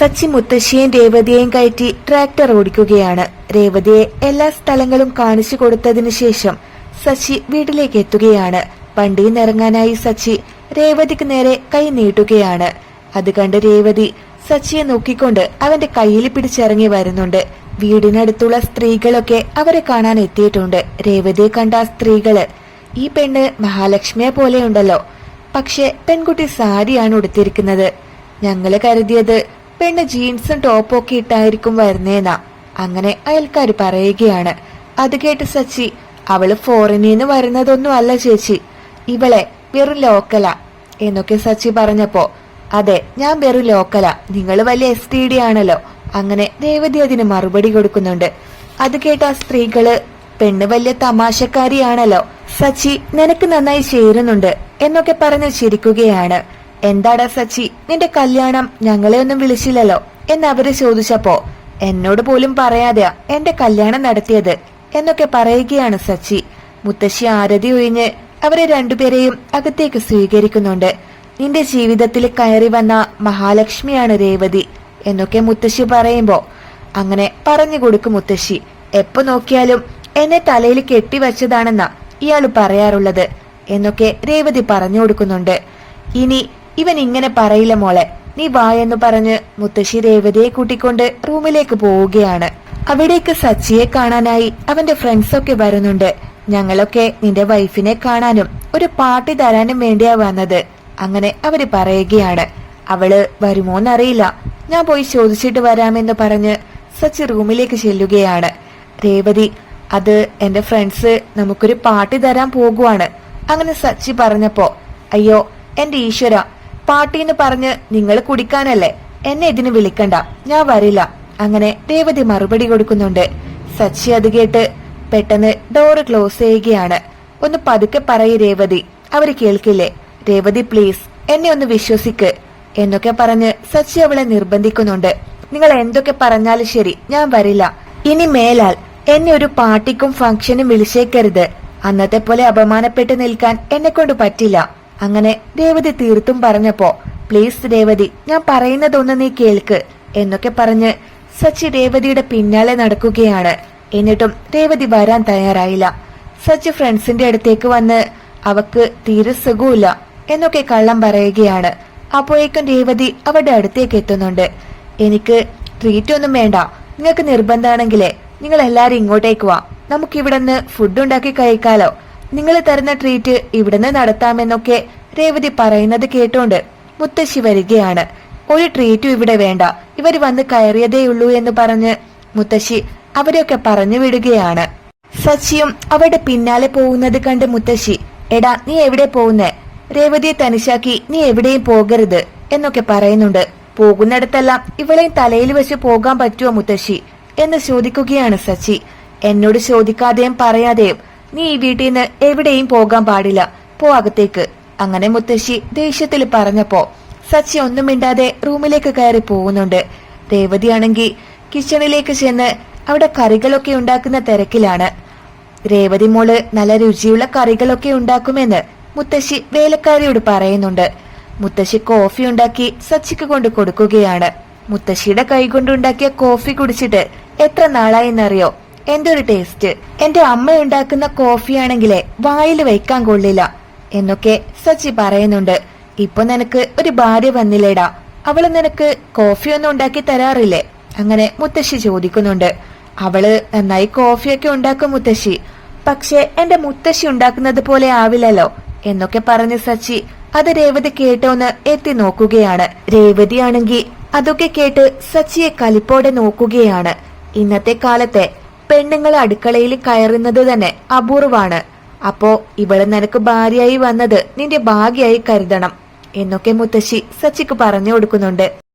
സച്ചി മുത്തശ്ശിയും രേവതിയെയും കയറ്റി ട്രാക്ടർ ഓടിക്കുകയാണ്. രേവതിയെ എല്ലാ സ്ഥലങ്ങളും കാണിച്ചു കൊടുത്തതിനു ശേഷം സച്ചി വീട്ടിലേക്ക് എത്തുകയാണ്. വണ്ടിയിൽ നിറങ്ങാനായി സച്ചി രേവതിക്ക് നേരെ കൈ നീട്ടുകയാണ്. അത് കണ്ട് രേവതി സച്ചിയെ നോക്കിക്കൊണ്ട് അവന്റെ കയ്യിൽ പിടിച്ചിറങ്ങി വരുന്നുണ്ട്. വീടിനടുത്തുള്ള സ്ത്രീകളൊക്കെ അവരെ കാണാൻ എത്തിയിട്ടുണ്ട്. രേവതിയെ കണ്ട സ്ത്രീകൾ ഈ പെണ്ണ് മഹാലക്ഷ്മിയെ പോലെയുണ്ടല്ലോ. പക്ഷെ പെൺകുട്ടി സാരിയാണ് ഉടുത്തിരിക്കുന്നത്. ഞങ്ങൾ കരുതിയത് പെണ്ണ് ജീൻസും ടോപ്പും ഒക്കെ ഇട്ടായിരിക്കും വരുന്നേന്നാ. അങ്ങനെ അയൽക്കാർ പറയുകയാണ്. അത് കേട്ട് സച്ചി അവൾ ഫോറിനിൽ വരുന്നതൊന്നും അല്ല ചേച്ചി. ഇവളെ വെറും ലോക്കലാ. എന്നൊക്കെ സച്ചി പറഞ്ഞപ്പോ അതെ ഞാൻ വെറും ലോക്കലാ. നിങ്ങൾ വലിയ എസ് ടി ഡി ആണല്ലോ. അങ്ങനെ ദേവതി അതിന് മറുപടി കൊടുക്കുന്നുണ്ട്. അത് കേട്ട ആ സ്ത്രീകൾ പെണ്ണ് വലിയ തമാശക്കാരിയാണല്ലോ. സച്ചി നിനക്ക് നന്നായി ചേരുന്നുണ്ട്. എന്നൊക്കെ പറഞ്ഞ് ചിരിക്കുകയാണ്. എന്താടാ സച്ചി നിന്റെ കല്യാണം ഞങ്ങളെ ഒന്നും വിളിച്ചില്ലല്ലോ എന്ന് ചോദിച്ചപ്പോ എന്നോട് പോലും പറയാതെയാ എന്റെ കല്യാണം നടത്തിയത് എന്നൊക്കെ പറയുകയാണ് സച്ചി. മുത്തശ്ശി ആരതി ഒഴിഞ്ഞ് അവരെ രണ്ടുപേരെയും അകത്തേക്ക് സ്വീകരിക്കുന്നുണ്ട്. നിന്റെ ജീവിതത്തിൽ കയറി വന്ന മഹാലക്ഷ്മിയാണ് രേവതി എന്നൊക്കെ മുത്തശ്ശി പറയുമ്പോ അങ്ങനെ പറഞ്ഞു കൊടുക്കും മുത്തശ്ശി. എപ്പോ നോക്കിയാലും എന്നെ തലയിൽ കെട്ടിവച്ചതാണെന്നാ ഇയാൾ പറയാറുള്ളത് എന്നൊക്കെ രേവതി പറഞ്ഞു കൊടുക്കുന്നുണ്ട്. ഇനി ഇവൻ ഇങ്ങനെ പറയില്ല മോളെ. നീ വാ വായെന്ന് പറഞ്ഞ് മുത്തശ്ശി രേവതിയെ കൂട്ടിക്കൊണ്ട് റൂമിലേക്ക് പോവുകയാണ്. അവിടേക്ക് സച്ചിയെ കാണാനായി അവന്റെ ഫ്രണ്ട്സ് ഒക്കെ വരുന്നുണ്ട്. ഞങ്ങളൊക്കെ നിന്റെ വൈഫിനെ കാണാനും ഒരു പാർട്ടി തരാനും വേണ്ടിയാ വന്നത്. അങ്ങനെ അവർ പറയുകയാണ്. അവൾ വരുമോന്നറിയില്ല ഞാൻ പോയി ചോദിച്ചിട്ട് വരാമെന്ന് പറഞ്ഞ് സച്ചി റൂമിലേക്ക് ചെല്ലുകയാണ്. രേവതി അത് എന്റെ ഫ്രണ്ട്സ് നമുക്കൊരു പാർട്ടി തരാൻ പോകുവാണ്. അങ്ങനെ സച്ചി പറഞ്ഞപ്പോ അയ്യോ എന്റെ ഈശ്വര പാർട്ടി എന്ന് പറഞ്ഞ് നിങ്ങൾ കുടിക്കാനല്ലേ? എന്നെ ഇതിന് വിളിക്കണ്ട. ഞാൻ വരില്ല. അങ്ങനെ രേവതി മറുപടി കൊടുക്കുന്നുണ്ട്. സച്ചി അത് കേട്ട് പെട്ടെന്ന് ഡോറ് ക്ലോസ് ചെയ്യുകയാണ്. ഒന്ന് പതുക്കെ പറയ് രേവതി. അവർ കേൾക്കില്ലേ? രേവതി പ്ലീസ് എന്നെ ഒന്ന് വിശ്വസിക്ക്. എന്നൊക്കെ പറഞ്ഞ് സച്ചി അവളെ നിർബന്ധിക്കുന്നുണ്ട്. നിങ്ങൾ എന്തൊക്കെ പറഞ്ഞാലും ശരി ഞാൻ വരില്ല. ഇനി മേലാൽ എന്നെ ഒരു പാർട്ടിക്കും ഫംഗ്ഷനും വിളിച്ചേക്കരുത്. അന്നത്തെ പോലെ അപമാനപ്പെട്ട് നിൽക്കാൻ എന്നെ കൊണ്ട് പറ്റില്ല. അങ്ങനെ രേവതി തീർത്തും പറഞ്ഞപ്പോ പ്ലീസ് രേവതി ഞാൻ പറയുന്നതൊന്ന് നീ കേൾക്ക് എന്നൊക്കെ പറഞ്ഞ് സച്ചി രേവതിയുടെ പിന്നാലെ നടക്കുകയാണ്. എന്നിട്ടും രേവതി വരാൻ തയ്യാറായില്ല. സച്ചി ഫ്രണ്ട്സിന്റെ അടുത്തേക്ക് വന്ന് അവക്ക് തീരെ സുഖമില്ല എന്നൊക്കെ കള്ളം പറയുകയാണ്. അപ്പോഴേക്കും രേവതി അവരുടെ അടുത്തേക്ക് എത്തുന്നുണ്ട്. എനിക്ക് ട്രീറ്റ് ഒന്നും വേണ്ട. നിങ്ങൾക്ക് നിർബന്ധമാണെങ്കിലേ നിങ്ങൾ എല്ലാരും ഇങ്ങോട്ടേക്ക് വാ. നമുക്ക് നിന്ന് ഫുഡ് ഉണ്ടാക്കി കഴിക്കാലോ. നിങ്ങൾ തരുന്ന ട്രീറ്റ് ഇവിടുന്ന് നടത്താമെന്നൊക്കെ രേവതി പറയുന്നത് കേട്ടോണ്ട് മുത്തശ്ശി വരികയാണ്. ഒരു ട്രീറ്റും ഇവിടെ വേണ്ട. ഇവർ വന്ന് കയറിയതേയുള്ളൂ എന്ന് പറഞ്ഞ് മുത്തശ്ശി അവരെയൊക്കെ പറഞ്ഞു വിടുകയാണ്. സച്ചിയും അവരുടെ പിന്നാലെ പോകുന്നത് കണ്ട് മുത്തശ്ശി എടാ നീ എവിടെ പോകുന്നേ? രേവതിയെ തനിശാക്കി നീ എവിടെയും പോകരുത് എന്നൊക്കെ പറയുന്നുണ്ട്. പോകുന്നിടത്തെല്ലാം ഇവളെയും തലയിൽ വെച്ച് പോകാൻ പറ്റുമോ മുത്തശ്ശി? എന്ന് ചോദിക്കുകയാണ് സച്ചി. എന്നോട് ചോദിക്കാതെയും പറയാതെയും നീ ഈ വീട്ടിൽ നിന്ന് എവിടെയും പോകാൻ പാടില്ല. പോ അകത്തേക്ക്. അങ്ങനെ മുത്തശ്ശി ദേഷ്യത്തിൽ പറഞ്ഞപ്പോ സച്ചി ഒന്നും മിണ്ടാതെ റൂമിലേക്ക് കയറി പോകുന്നുണ്ട്. രേവതിയാണെങ്കിൽ കിച്ചണിലേക്ക് ചെന്ന് അവിടെ കറികളൊക്കെ ഉണ്ടാക്കുന്ന തിരക്കിലാണ്. രേവതി മോൾ നല്ല രുചിയുള്ള കറികളൊക്കെ ഉണ്ടാക്കുമെന്ന് മുത്തശ്ശി വേലക്കാരിയോട് പറയുന്നുണ്ട്. മുത്തശ്ശി കോഫി ഉണ്ടാക്കി സച്ചിക്ക് കൊണ്ട് കൊടുക്കുകയാണ്. മുത്തശ്ശിയുടെ കൈകൊണ്ടുണ്ടാക്കിയ കോഫി കുടിച്ചിട്ട് എത്ര നാളായെന്നറിയോ? എന്തൊരു ടേസ്റ്റ് എന്റെ അമ്മ ഉണ്ടാക്കുന്ന കോഫിയാണെങ്കിലേ വായിൽ വയ്ക്കാൻ കൊള്ളില്ല. എന്നൊക്കെ സച്ചി പറയുന്നുണ്ട്. ഇപ്പൊ നിനക്ക് ഒരു ഭാര്യ വന്നില്ലേടാ. അവൾ നിനക്ക് കോഫിയൊന്നും ഉണ്ടാക്കി തരാറില്ലേ? അങ്ങനെ മുത്തശ്ശി ചോദിക്കുന്നുണ്ട്. അവൾ നന്നായി കോഫിയൊക്കെ ഉണ്ടാക്കും മുത്തശ്ശി. പക്ഷെ എന്റെ മുത്തശ്ശി ഉണ്ടാക്കുന്നത് പോലെ ആവില്ലല്ലോ. എന്നൊക്കെ പറഞ്ഞ് സച്ചി അത് രേവതി കേട്ടോന്ന് എത്തി നോക്കുകയാണ്. രേവതിയാണെങ്കിൽ അതൊക്കെ കേട്ട് സച്ചിയെ കലിപ്പോടെ നോക്കുകയാണ്. ഇന്നത്തെ കാലത്തെ പെണ്ണുങ്ങൾ അടുക്കളയിൽ കയറുന്നത് തന്നെ അപൂർവാണ് അപ്പോ ഇവൾ നിനക്ക് ഭാര്യയായി വന്നത് നിന്റെ ഭാഗ്യായി കരുതണം. എന്നൊക്കെ മുത്തശ്ശി സച്ചിക്ക് പറഞ്ഞു കൊടുക്കുന്നുണ്ട്.